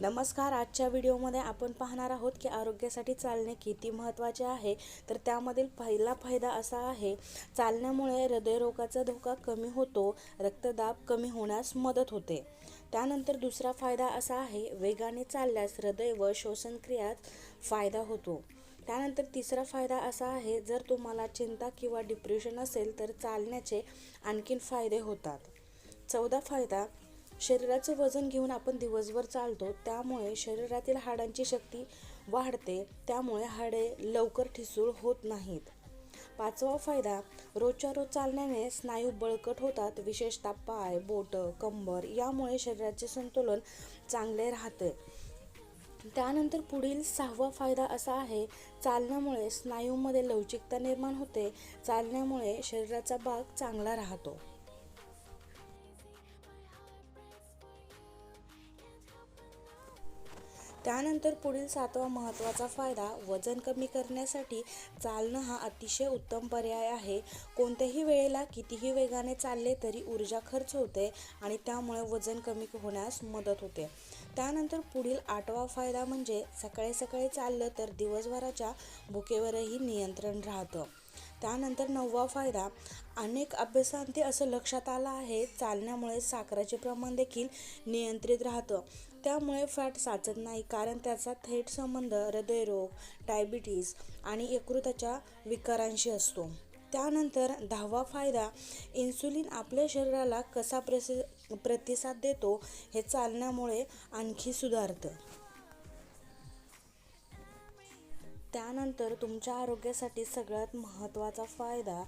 नमस्कार आजच्या व्हिडिओमध्ये आपण पाहणार आहोत की आरोग्यासाठी चालणे किती महत्त्वाचे आहे. तर त्यामधील पहिला फायदा असा आहे चालण्यामुळे हृदयरोगाचा धोका कमी होतो रक्तदाब कमी होण्यास मदत होते. त्यानंतर दुसरा फायदा असा आहे वेगाने चालल्यास हृदय व श्वसनक्रियात फायदा होतो. त्यानंतर तिसरा फायदा असा आहे जर तुम्हाला चिंता किंवा डिप्रेशन असेल तर चालण्याचे आणखीन फायदे होतात. चौदा फायदा शरीराचं वजन घेऊन आपण दिवसभर चालतो त्यामुळे शरीरातील हाडांची शक्ती वाढते त्यामुळे हाडे लवकर ठिसूळ होत नाहीत. पाचवा फायदा रोजच्या रोज चालण्याने स्नायू बळकट होतात विशेषतः पाय बोट कंबर यामुळे शरीराचे संतुलन चांगले राहते. त्यानंतर पुढील सहावा फायदा असा आहे चालण्यामुळे स्नायूमध्ये लवचिकता निर्माण होते चालण्यामुळे शरीराचा भाग चांगला राहतो. त्यानंतर पुढील सातवा महत्त्वाचा फायदा वजन कमी करण्यासाठी चालणं हा अतिशय उत्तम पर्याय आहे. कोणत्याही वेळेला कितीही वेगाने चालले तरी ऊर्जा खर्च होते आणि त्यामुळे वजन कमी होण्यास मदत होते. त्यानंतर पुढील आठवा फायदा म्हणजे सकाळी सकाळी चाललं तर दिवसभराच्या भुकेवरही नियंत्रण राहतं. त्यानंतर नववा फायदा अनेक अभ्यासांती असं लक्षात आलं आहे चालण्यामुळे साखराचे प्रमाण देखील नियंत्रित राहतं. त्यामुळे फॅट साचत नाही कारण त्याचा थेट संबंध हृदयरोग डायबिटीज आणि यकृताच्या विकारांशी असतो. त्यानंतर दहावा फायदा इन्सुलिन आपल्या शरीराला कसा प्रसि प्रतिसाद देतो हे चालण्यामुळे आणखी सुधारतं. त्यानंतर तुमच्या आरोग्यासाठी सगळ्यात महत्त्वाचा फायदा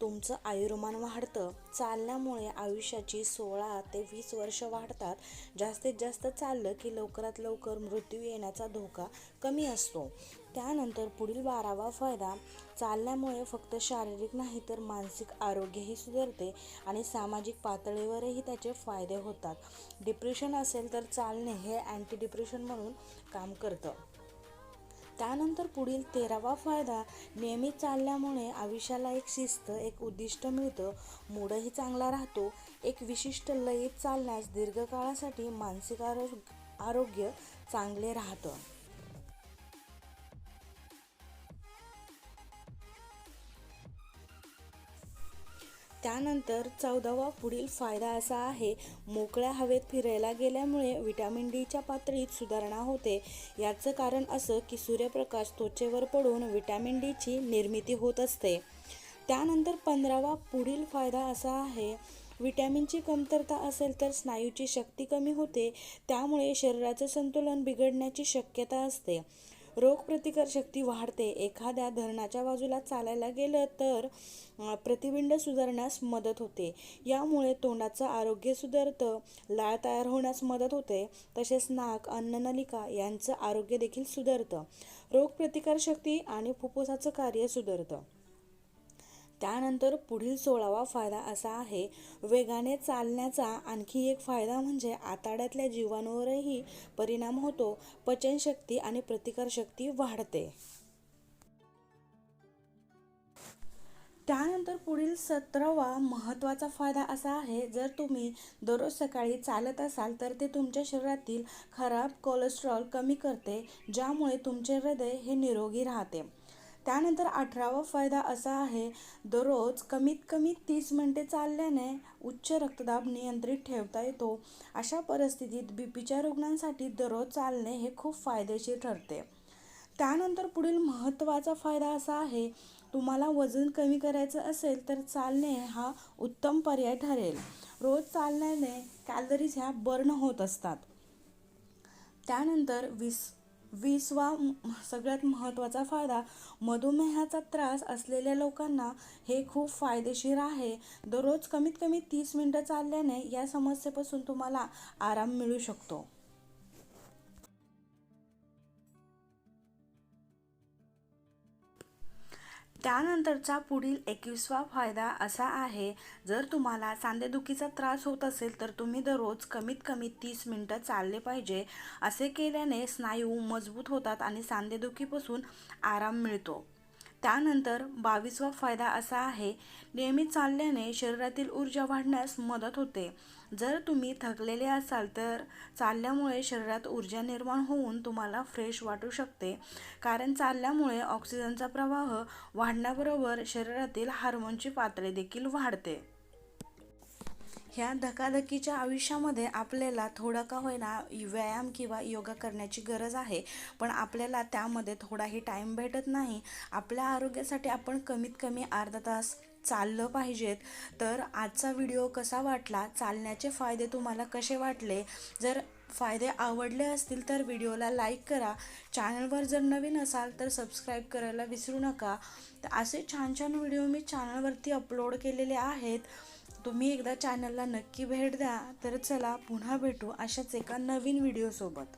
तुमचं आयुर्मान वाढतं. चालण्यामुळे आयुष्याची सोळा ते वीस वर्ष वाढतात. जास्तीत जास्त चाललं की लवकरात लवकर मृत्यू येण्याचा धोका कमी असतो. त्यानंतर पुढील बारावा फायदा चालण्यामुळे फक्त शारीरिक नाही तर मानसिक आरोग्यही सुधारते आणि सामाजिक पातळीवरही त्याचे फायदे होतात. डिप्रेशन असेल तर चालणे हे अँटी डिप्रेशन म्हणून काम करतं. त्यानंतर पुढील तेरावा फायदा नियमित चालल्यामुळे आयुष्याला एक शिस्त एक उद्दिष्ट मिळतं. मूडही चांगला राहतो. एक विशिष्ट लयीत चालण्यास दीर्घकाळासाठी मानसिक आरोग्य आरोग्य चांगले राहतं. त्यानंतर चौदावा पुढील फायदा असा आहे मोकळ्या हवेत फिरायला गेल्यामुळे विटॅमिन डीच्या पातळीत सुधारणा होते. याचं कारण असं की सूर्यप्रकाश त्वचेवर पडून विटॅमिन डीची निर्मिती होत असते. त्यानंतर पंधरावा पुढील फायदा असा आहे विटॅमिनची कमतरता असेल तर स्नायूची शक्ती कमी होते त्यामुळे शरीराचं संतुलन बिघडण्याची शक्यता असते. रोगप्रतिकारशक्ती वाढते. एखाद्या धरणाच्या बाजूला चालायला गेलं तर प्रतिबिंड सुधारण्यास मदत होते. यामुळे तोंडाचं आरोग्य सुधारतं लाळ तयार होण्यास मदत होते. तसेच नाक अन्ननलिका यांचं आरोग्य देखील सुधारतं. रोगप्रतिकारशक्ती आणि फुफ्फुसाचं कार्य सुधारतं. त्यानंतर पुढील सोळावा फायदा असा आहे वेगाने चालण्याचा आणखी एक फायदा म्हणजे आताड्यातल्या जीवांवरही परिणाम होतो पचनशक्ती आणि प्रतिकारशक्ती वाढते. त्यानंतर पुढील सतरावा महत्त्वाचा फायदा असा आहे जर तुम्ही दररोज सकाळी चालत असाल तर ते तुमच्या शरीरातील खराब कोलेस्ट्रॉल कमी करते ज्यामुळे तुमचे हृदय हे निरोगी राहते. त्यानंतर अठरावा फायदा असा आहे दररोज कमीत कमी तीस मिनटे चालल्याने उच्च रक्तदाब नियंत्रित ठेवता येतो. अशा परिस्थितीत बी पीच्या रुग्णांसाठी दररोज चालणे हे खूप फायदेशीर ठरते. त्यानंतर पुढील महत्त्वाचा फायदा असा आहे तुम्हाला वजन कमी करायचं असेल तर चालणे हा उत्तम पर्याय ठरेल. रोज चालण्याने कॅलरीज ह्या बर्न होत असतात. त्यानंतर वीस वीसवा सगळ्यात महत्त्वाचा फायदा मधुमेहाचा त्रास असलेल्या लोकांना हे खूप फायदेशीर आहे. दररोज कमीत कमी तीस मिनटं चालल्याने या समस्येपासून तुम्हाला आराम मिळू शकतो. त्यानंतरचा पुढील एकवीसवा फायदा असा आहे जर तुम्हाला सांधेदुखीचा त्रास होत असेल तर तुम्ही दररोज कमीत कमी तीस मिनटं चालले पाहिजे. असे केल्याने स्नायू मजबूत होतात आणि सांधेदुखीपासून आराम मिळतो. त्यानंतर बावीसवा फायदा असा आहे नियमित चालल्याने शरीरातील ऊर्जा वाढण्यास मदत होते. जर तुम्ही थकलेले असाल तर चालल्यामुळे शरीरात ऊर्जा निर्माण होऊन तुम्हाला फ्रेश वाटू शकते. कारण चालल्यामुळे ऑक्सिजनचा प्रवाह वाढण्याबरोबर शरीरातील हार्मोनची पातळी देखील वाढते. ह्या धकाधकीच्या आयुष्यामध्ये आपल्याला थोडा का होईना व्यायाम किंवा योगा करण्याची गरज आहे. पण आपल्याला त्यामध्ये थोडाही टाईम भेटत नाही. आपल्या आरोग्यासाठी आपण कमीत कमी अर्धा तास चाललं पाहिजेत. तर आजचा व्हिडिओ कसा वाटला? चालण्याचे फायदे तुम्हाला कसे वाटले? जर फायदे आवडले असतील तर व्हिडिओला लाईक करा. चॅनलवर जर नवीन असाल तर सबस्क्राईब करायला विसरू नका. तर असे छान छान व्हिडिओ मी चॅनलवरती अपलोड केलेले आहेत. तुम्ही एकदा चॅनलला नक्की भेट द्या तर चला पुन्हा भेटू अशाच एका नवीन व्हिडिओसोबत